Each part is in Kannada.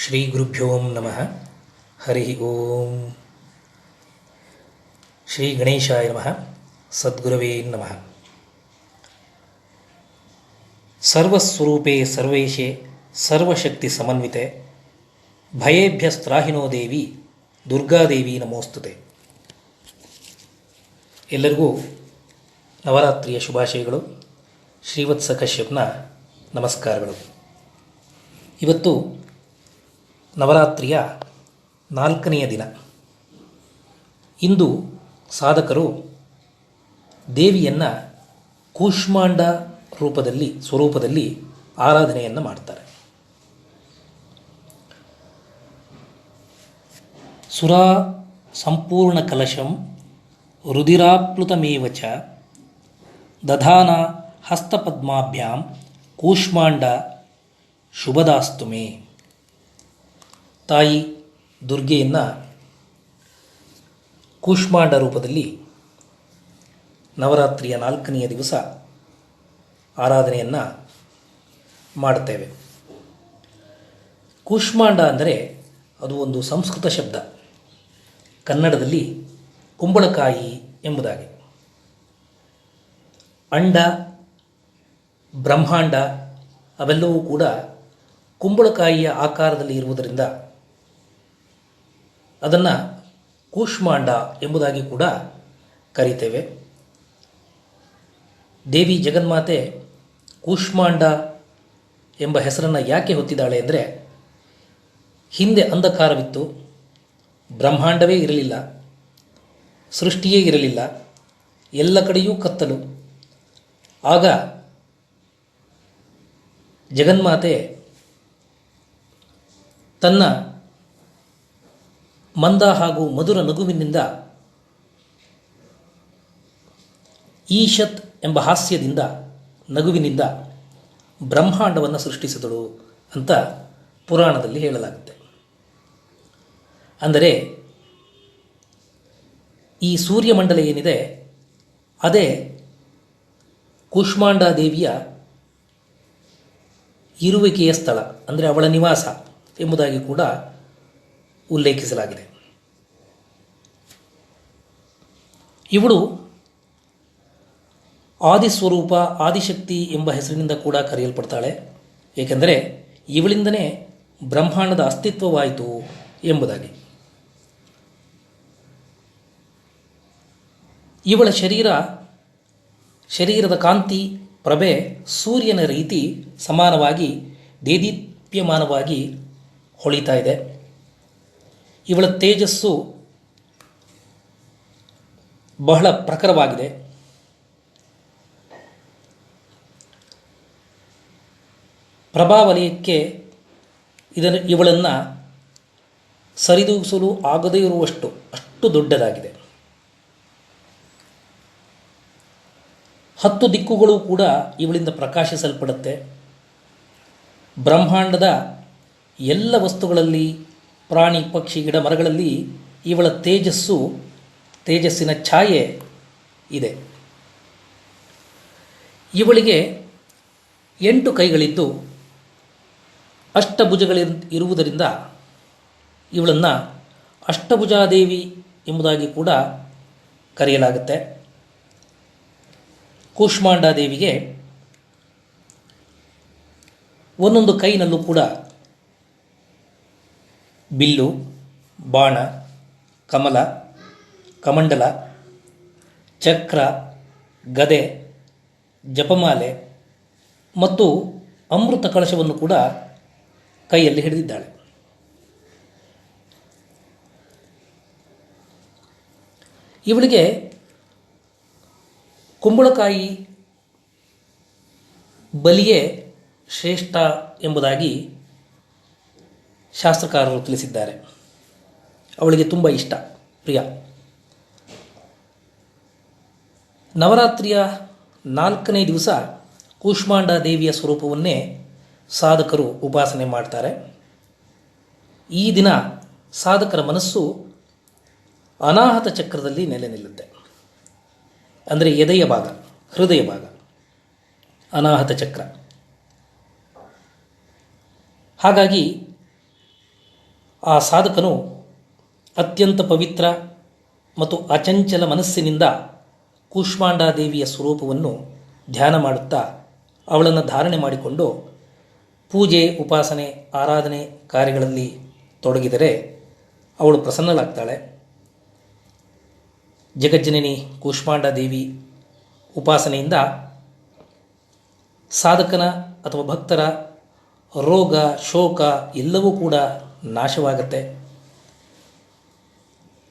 ಶ್ರೀ ಗುರುಭ್ಯೋಂ ನಮಃ. ಹರಿ ಓಂ. ಶ್ರೀ ಗಣೇಶಾಯ ನಮಃ. ಸದ್ಗುರವೇ ನಮಃ. ಸರ್ವಸ್ವರೂಪೇ ಸರ್ವೇಶೆ ಸರ್ವಶಕ್ತಿ ಸಮನ್ವಿತೆ. ಭಯೇಭ್ಯಸ್ತ್ರಾಹಿನೋ ದೇವಿ ದುರ್ಗಾದೇವಿ ನಮೋಸ್ತುತೆ. ಎಲ್ಲರಿಗೂ ನವರಾತ್ರಿಯ ಶುಭಾಶಯಗಳು. ಶ್ರೀವತ್ಸ ಕಶ್ಯಪ್ನ ನಮಸ್ಕಾರಗಳು. ಇವತ್ತು ನವರಾತ್ರಿಯ ನಾಲ್ಕನೆಯ ದಿನ. ಇಂದು ಸಾಧಕರು ದೇವಿಯನ್ನು ಕೂಷ್ಮಾಂಡ ರೂಪದಲ್ಲಿ, ಸ್ವರೂಪದಲ್ಲಿ ಆರಾಧನೆಯನ್ನು ಮಾಡ್ತಾರೆ. ಸುರಾ ಸಂಪೂರ್ಣ ಕಲಶಂ ರುದಿರಾಪ್ಲುತಮೇವಚ ದಧಾನ ಹಸ್ತಪದ್ಮಾಭ್ಯಾಂ ಕೂಷ್ಮಾಂಡ ಶುಭದಾಸ್ತು ಮೇ. ತಾಯಿ ದುರ್ಗೆಯನ್ನು ಕೂಷ್ಮಾಂಡ ರೂಪದಲ್ಲಿ ನವರಾತ್ರಿಯ ನಾಲ್ಕನೆಯ ದಿವಸ ಆರಾಧನೆಯನ್ನು ಮಾಡುತ್ತೇವೆ. ಕೂಷ್ಮಾಂಡ ಅಂದರೆ ಅದು ಒಂದು ಸಂಸ್ಕೃತ ಶಬ್ದ. ಕನ್ನಡದಲ್ಲಿ ಕುಂಬಳಕಾಯಿ ಎಂಬುದಾಗಿ. ಅಂಡ, ಬ್ರಹ್ಮಾಂಡ ಅವೆಲ್ಲವೂ ಕೂಡ ಕುಂಬಳಕಾಯಿಯ ಆಕಾರದಲ್ಲಿ ಇರುವುದರಿಂದ ಅದನ್ನು ಕೂಷ್ಮಾಂಡ ಎಂಬುದಾಗಿ ಕೂಡ ಕರೀತೇವೆ. ದೇವಿ ಜಗನ್ಮಾತೆ ಕೂಷ್ಮಾಂಡ ಎಂಬ ಹೆಸರನ್ನು ಯಾಕೆ ಹೊತ್ತಿದ್ದಾಳೆ ಅಂದರೆ, ಹಿಂದೆ ಅಂಧಕಾರವಿತ್ತು, ಬ್ರಹ್ಮಾಂಡವೇ ಇರಲಿಲ್ಲ, ಸೃಷ್ಟಿಯೇ ಇರಲಿಲ್ಲ, ಎಲ್ಲ ಕಡೆಯೂ ಕತ್ತಲು. ಆಗ ಜಗನ್ಮಾತೆ ತನ್ನ ಮಂದ ಹಾಗೂ ಮಧುರ ನಗುವಿನಿಂದ ಈಶತ್ ಎಂಬ ಹಾಸ್ಯದಿಂದ, ನಗುವಿನಿಂದ ಬ್ರಹ್ಮಾಂಡವನ್ನು ಸೃಷ್ಟಿಸಿದಳು ಅಂತ ಪುರಾಣದಲ್ಲಿ ಹೇಳಲಾಗುತ್ತೆ. ಅಂದರೆ, ಈ ಸೂರ್ಯಮಂಡಲ ಏನಿದೆ, ಅದೇ ಕೂಷ್ಮಾಂಡ ದೇವಿಯ ಇರುವಿಕೆಯ ಸ್ಥಳ, ಅಂದರೆ ಅವಳ ನಿವಾಸ ಎಂಬುದಾಗಿ ಕೂಡ ಉಲ್ಲೇಖಿಸಲಾಗಿದೆ. ಇವಳು ಆದಿಸ್ವರೂಪ, ಆದಿಶಕ್ತಿ ಎಂಬ ಹೆಸರಿನಿಂದ ಕೂಡ ಕರೆಯಲ್ಪಡ್ತಾಳೆ. ಏಕೆಂದರೆ, ಇವಳಿಂದನೇ ಬ್ರಹ್ಮಾಂಡದ ಅಸ್ತಿತ್ವವಾಯಿತು ಎಂಬುದಾಗಿ. ಇವಳ ಶರೀರ, ಶರೀರದ ಕಾಂತಿ, ಪ್ರಭೆ, ಸೂರ್ಯನ ರೀತಿ ಸಮಾನವಾಗಿ, ದೇದೀಪ್ಯಮಾನವಾಗಿ ಹೊಳಿತಾ ಇದೆ. ಇವಳ ತೇಜಸ್ಸು ಬಹಳ ಪ್ರಖರವಾಗಿದೆ. ಪ್ರಭಾವಲಯಕ್ಕೆ ಇದನ್ನು ಇವಳನ್ನು ಸರಿದೂಗಿಸಲು ಆಗದೇ ಇರುವಷ್ಟು, ಅಷ್ಟು ದೊಡ್ಡದಾಗಿದೆ. ಹತ್ತು ದಿಕ್ಕುಗಳು ಕೂಡ ಇವಳಿಂದ ಪ್ರಕಾಶಿಸಲ್ಪಡುತ್ತೆ. ಬ್ರಹ್ಮಾಂಡದ ಎಲ್ಲ ವಸ್ತುಗಳಲ್ಲಿ ಪ್ರಾಣಿ ಪಕ್ಷಿ ಗಿಡ ಮರಗಳಲ್ಲಿ ಇವಳ ತೇಜಸ್ಸು, ತೇಜಸ್ಸಿನ ಛಾಯೆ ಇದೆ. ಇವಳಿಗೆ ಎಂಟು ಕೈಗಳಿದ್ದು ಅಷ್ಟಭುಜಗಳಿ ಇರುವುದರಿಂದ ಇವಳನ್ನು ಅಷ್ಟಭುಜಾದೇವಿ ಎಂಬುದಾಗಿ ಕೂಡ ಕರೆಯಲಾಗುತ್ತೆ. ಕೂಷ್ಮಾಂಡಾದೇವಿಗೆ ಒಂದೊಂದು ಕೈನಲ್ಲೂ ಕೂಡ ಬಿಲ್ಲು, ಬಾಣ, ಕಮಲ, ಕಮಂಡಲ, ಚಕ್ರ, ಗದೆ, ಜಪಮಾಲೆ ಮತ್ತು ಅಮೃತ ಕಳಶವನ್ನು ಕೂಡ ಕೈಯಲ್ಲಿ ಹಿಡಿದಿದ್ದಾಳೆ. ಇವಳಿಗೆ ಕುಂಬಳಕಾಯಿ ಬಲಿಯೇ ಶ್ರೇಷ್ಠ ಎಂಬುದಾಗಿ ಶಾಸ್ತ್ರಕಾರರು ತಿಳಿಸಿದ್ದಾರೆ. ಅವಳಿಗೆ ತುಂಬ ಇಷ್ಟ, ಪ್ರಿಯ. ನವರಾತ್ರಿಯ ನಾಲ್ಕನೇ ದಿವಸ ಕೂಷ್ಮಾಂಡ ದೇವಿಯ ಸ್ವರೂಪವನ್ನೇ ಸಾಧಕರು ಉಪಾಸನೆ ಮಾಡ್ತಾರೆ. ಈ ದಿನ ಸಾಧಕರ ಮನಸ್ಸು ಅನಾಹತ ಚಕ್ರದಲ್ಲಿ ನೆಲೆ ನಿಲ್ಲುತ್ತೆ. ಅಂದರೆ ಎದೆಯ ಭಾಗ, ಹೃದಯ ಭಾಗ, ಅನಾಹತ ಚಕ್ರ. ಹಾಗಾಗಿ ಆ ಸಾಧಕನು ಅತ್ಯಂತ ಪವಿತ್ರ ಮತ್ತು ಅಚಂಚಲ ಮನಸ್ಸಿನಿಂದ ಕೂಷ್ಮಾಂಡಾದೇವಿಯ ಸ್ವರೂಪವನ್ನು ಧ್ಯಾನ ಮಾಡುತ್ತಾ ಅವಳನ್ನು ಧಾರಣೆ ಮಾಡಿಕೊಂಡು ಪೂಜೆ, ಉಪಾಸನೆ, ಆರಾಧನೆ ಕಾರ್ಯಗಳಲ್ಲಿ ತೊಡಗಿದರೆ ಅವಳು ಪ್ರಸನ್ನಳಾಗ್ತಾಳೆ. ಜಗಜ್ಜನನಿ ಕೂಷ್ಮಾಂಡಾದೇವಿ ಉಪಾಸನೆಯಿಂದ ಸಾಧಕನ ಅಥವಾ ಭಕ್ತರ ರೋಗ, ಶೋಕ ಎಲ್ಲವೂ ಕೂಡ ನಾಶವಾಗುತ್ತೆ.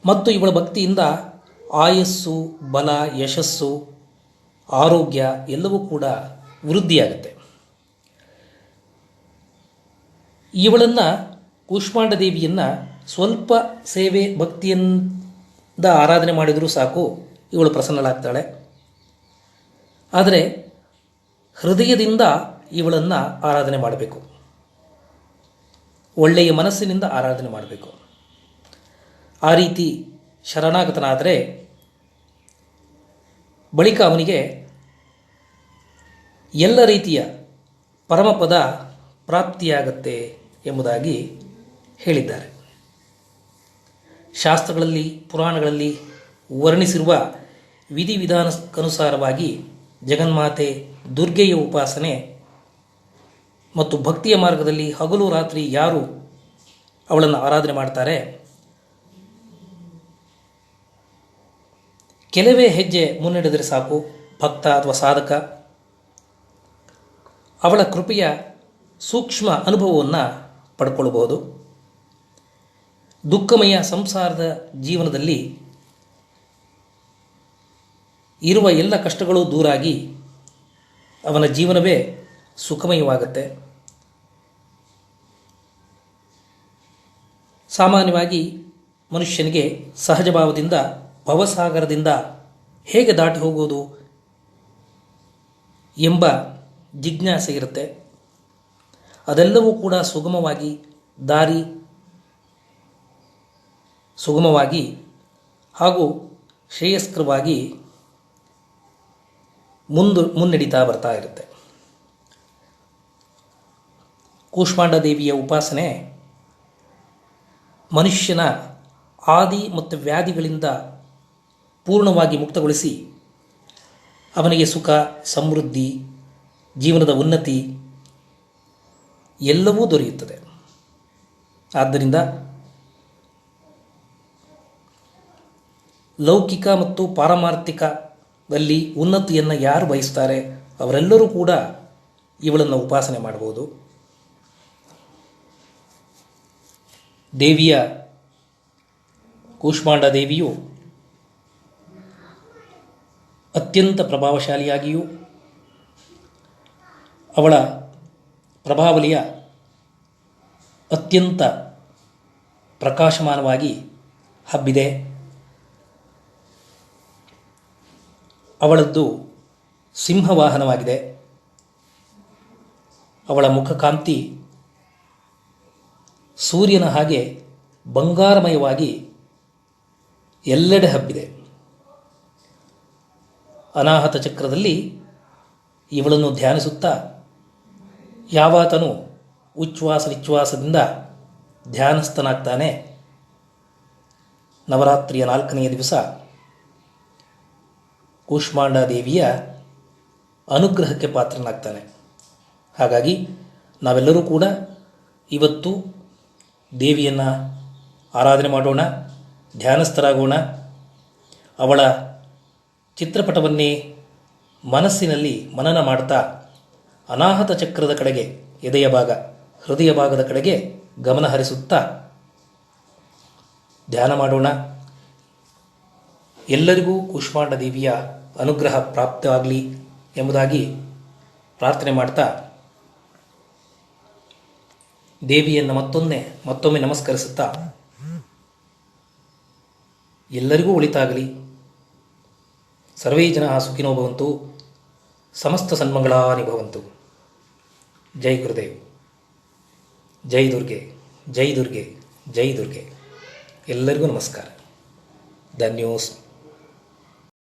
ಮತ್ತು ಇವಳ ಭಕ್ತಿಯಿಂದ ಆಯಸ್ಸು, ಬಲ, ಯಶಸ್ಸು, ಆರೋಗ್ಯ ಎಲ್ಲವೂ ಕೂಡ ವೃದ್ಧಿಯಾಗುತ್ತೆ. ಇವಳನ್ನು ಕೂಷ್ಮಾಂಡ ದೇವಿಯನ್ನು ಸ್ವಲ್ಪ ಸೇವೆ ಭಕ್ತಿಯಿಂದ ಆರಾಧನೆ ಮಾಡಿದರೂ ಸಾಕು, ಇವಳು ಪ್ರಸನ್ನಳಾಗ್ತಾಳೆ. ಆದರೆ ಹೃದಯದಿಂದ ಇವಳನ್ನು ಆರಾಧನೆ ಮಾಡಬೇಕು. ಒಳ್ಳೆಯ ಮನಸ್ಸಿನಿಂದ ಆರಾಧನೆ ಮಾಡಬೇಕು. ಆ ರೀತಿ ಶರಣಾಗತನಾದರೆ ಬಳಿಕ ಅವನಿಗೆ ಎಲ್ಲ ರೀತಿಯ ಪರಮಪದ ಪ್ರಾಪ್ತಿಯಾಗತ್ತೆ ಎಂಬುದಾಗಿ ಹೇಳಿದ್ದಾರೆ. ಶಾಸ್ತ್ರಗಳಲ್ಲಿ, ಪುರಾಣಗಳಲ್ಲಿ ವರ್ಣಿಸಿರುವ ವಿಧಿವಿಧಾನಕ್ಕನುಸಾರವಾಗಿ ಜಗನ್ಮಾತೆ ದುರ್ಗೆಯ ಉಪಾಸನೆ ಮತ್ತು ಭಕ್ತಿಯ ಮಾರ್ಗದಲ್ಲಿ ಹಗಲು ರಾತ್ರಿ ಯಾರು ಅವಳನ್ನು ಆರಾಧನೆ ಮಾಡ್ತಾರೆ? ಕೆಲವೇ ಹೆಜ್ಜೆ ಮುನ್ನಡೆದರೆ ಸಾಕು, ಭಕ್ತ ಅಥವಾ ಸಾಧಕ. ಅವಳ ಕೃಪೆಯ ಸೂಕ್ಷ್ಮ ಅನುಭವವನ್ನು ಪಡ್ಕೊಳ್ಬಹುದು. ದುಃಖಮಯ ಸಂಸಾರದ ಜೀವನದಲ್ಲಿ ಇರುವ ಎಲ್ಲ ಕಷ್ಟಗಳು ದೂರಾಗಿ ಅವನ ಜೀವನವೇ ಸುಖಮಯವಾಗುತ್ತೆ. ಸಾಮಾನ್ಯವಾಗಿ ಮನುಷ್ಯನಿಗೆ ಸಹಜ ಭಾವದಿಂದ ಭವಸಾಗರದಿಂದ ಹೇಗೆ ದಾಟಿ ಹೋಗುವುದು ಎಂಬ ಜಿಜ್ಞಾಸೆ ಇರುತ್ತೆ. ಅದೆಲ್ಲವೂ ಕೂಡ ಸುಗಮವಾಗಿ ದಾರಿ, ಸುಗಮವಾಗಿ ಹಾಗೂ ಶ್ರೇಯಸ್ಕರವಾಗಿ ಮುಂದು, ಮುನ್ನಡೀತಾ ಬರ್ತಾ ಇರುತ್ತೆ. ಕೂಷ್ಮಾಂಡ ದೇವಿಯ ಉಪಾಸನೆ ಮನುಷ್ಯನ ಆದಿ ಮತ್ತು ವ್ಯಾಧಿಗಳಿಂದ ಪೂರ್ಣವಾಗಿ ಮುಕ್ತಗೊಳಿಸಿ ಅವನಿಗೆ ಸುಖ, ಸಮೃದ್ಧಿ, ಜೀವನದ ಉನ್ನತಿ ಎಲ್ಲವೂ ದೊರೆಯುತ್ತದೆ. ಆದ್ದರಿಂದ ಲೌಕಿಕ ಮತ್ತು ಪಾರಮಾರ್ಥಿಕದಲ್ಲಿ ಉನ್ನತಿಯನ್ನು ಯಾರು ಬಯಸ್ತಾರೆ ಅವರೆಲ್ಲರೂ ಕೂಡ ಇವಳನ್ನು ಉಪಾಸನೆ ಮಾಡಬಹುದು. ದೇವಿಯ ಕೂಷ್ಮಾಂಡ ದೇವಿಯು ಅತ್ಯಂತ ಪ್ರಭಾವಶಾಲಿಯಾಗಿಯೂ ಅವಳ ಪ್ರಭಾವಲಿಯ ಅತ್ಯಂತ ಪ್ರಕಾಶಮಾನವಾಗಿ ಹಬ್ಬಿದೆ. ಅವಳದ್ದು ಸಿಂಹವಾಹನವಾಗಿದೆ. ಅವಳ ಮುಖಕಾಂತಿ ಸೂರ್ಯನ ಹಾಗೆ ಬಂಗಾರಮಯವಾಗಿ ಎಲ್ಲೆಡೆ ಹಬ್ಬಿದೆ. ಅನಾಹತ ಚಕ್ರದಲ್ಲಿ ಇವಳನ್ನು ಧ್ಯಾನಿಸುತ್ತಾ ಯಾವಾತನು ಉಚ್ಛ್ವಾಸ ವಿಚ್ಛ್ವಾಸದಿಂದ ಧ್ಯಾನಸ್ಥನಾಗ್ತಾನೆ. ನವರಾತ್ರಿಯ ನಾಲ್ಕನೆಯ ದಿವಸ ಕೂಷ್ಮಾಂಡಾದೇವಿಯ ಅನುಗ್ರಹಕ್ಕೆ ಪಾತ್ರನಾಗ್ತಾನೆ. ಹಾಗಾಗಿ ನಾವೆಲ್ಲರೂ ಕೂಡ ಇವತ್ತು ದೇವಿಯನ್ನು ಆರಾಧನೆ ಮಾಡೋಣ, ಧ್ಯಾನಸ್ಥರಾಗೋಣ. ಅವಳ ಚಿತ್ರಪಟವನ್ನೇ ಮನಸ್ಸಿನಲ್ಲಿ ಮನನ ಮಾಡ್ತಾ ಅನಾಹತ ಚಕ್ರದ ಕಡೆಗೆ, ಎದೆಯ ಭಾಗ, ಹೃದಯ ಭಾಗದ ಕಡೆಗೆ ಗಮನ ಹರಿಸುತ್ತಾ ಧ್ಯಾನ ಮಾಡೋಣ. ಎಲ್ಲರಿಗೂ ಕುಷ್ಮಾಂಡ ದೇವಿಯ ಅನುಗ್ರಹ ಪ್ರಾಪ್ತವಾಗಲಿ ಎಂಬುದಾಗಿ ಪ್ರಾರ್ಥನೆ ಮಾಡ್ತಾ ದೇವಿಯನ್ನು ಮತ್ತೊಮ್ಮೆ ಮತ್ತೊಮ್ಮೆ ನಮಸ್ಕರಿಸುತ್ತಾ? ಎಲ್ಲರಿಗೂ ಒಳಿತಾಗಲಿ. ಸರ್ವೇ ಜನ ಸುಖಿನೋ ಭವಂತು. ಸಮಸ್ತ ಸನ್ಮಂಗಳಾನಿ ಭವಂತು. ಜೈ ಗುರುದೇವ್. ಜೈ ದುರ್ಗೆ. ಜೈ ದುರ್ಗೆ. ಜೈ ದುರ್ಗೆ. ಎಲ್ಲರಿಗೂ ನಮಸ್ಕಾರ. ದ